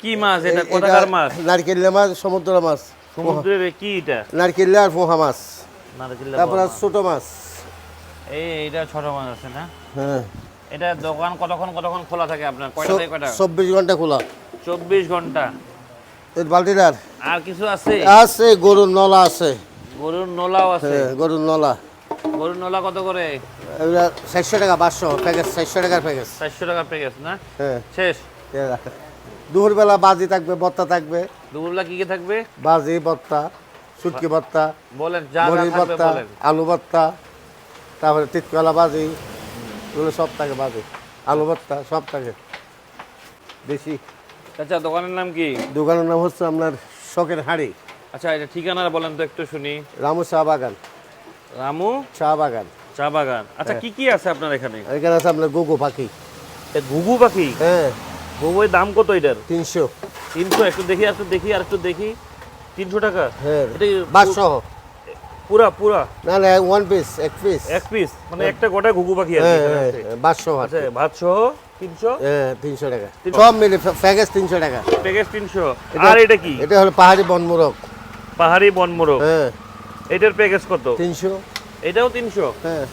কি মাছ এটা? কোথাকার মাছ? নারকেলিয়া মাছ সমুদ্র মাছ। সমুদ্রের কি এটা? নারকেলিয়া আর পোহা মাছ। তারপর ছোট মাছ। এই এটা ছোট মাছ আছে না? হ্যাঁ। এটা দোকান কতক্ষণ কতক্ষণ খোলা থাকে আপনার? কয়টা থেকে কয়টা? চব্বিশ ঘণ্টা খোলা। চব্বিশ ঘণ্টা। এই বালতিটার আর। কিছু আছে? আছে গরুর নলা আছে। গরুর নোলাও আছে। হ্যাঁ গরুর নলা। গরুর নোলা কত করে? চারশো টাকা পাঁচশো। প্যাকেজ চারশো টাকার প্যাকেজ। চারশো টাকা প্যাকেজ না? হ্যাঁ। শেষ। দুপুরবেলা বাজি থাকবে বত্তা থাকবে। দুপুরবেলা কি কি থাকবে? বাজি বত্তা সুটকি বত্তা বলেন বলেন। আলু বত্তা তারপরে তিতকলা বাজি এগুলো সব থাকে বাজি। আলু বত্তা সব থাকে। বেশি। আচ্ছা দোকানের নাম কি? দোকানের নাম হচ্ছে আপনার শখের হাঁড়ি। আচ্ছা এটা ঠিকানা বলেন তো একটু শুনি। রামু চা বাগান। রামু? চা বাগান। চা বাগান। আচ্ছা কি কি আছে আপনার এখানে? এখানে আছে আপনার গুগু পাখি। এ ঘুঘু পাখি? হ্যাঁ। ঘুঘুর দাম কত এটার? তিনশো। তিনশো একটু দেখি আর একটু দেখি আর একটু দেখি। তিনশো টাকা? হ্যাঁ এটা কি পুরা পুরা? না না ওয়ান পিস এক পিস এক পিস মানে একটা গোটা ঘুঘু পাখি আছে হ্যাঁ হ্যাঁ আছে। আচ্ছা তিনশো? হ্যাঁ তিনশো টাকা। সব মিলে প্যাকেজ তিনশো টাকা। প্যাকেজ তিনশো। আর এটা কি? এটা হলো পাহাড়ি বনমোরক পাহাড়ি বনমোরগ। হ্যাঁ। এটার প্যাকেজ কত? তিনশো। এটাও তিনশো? হ্যাঁ।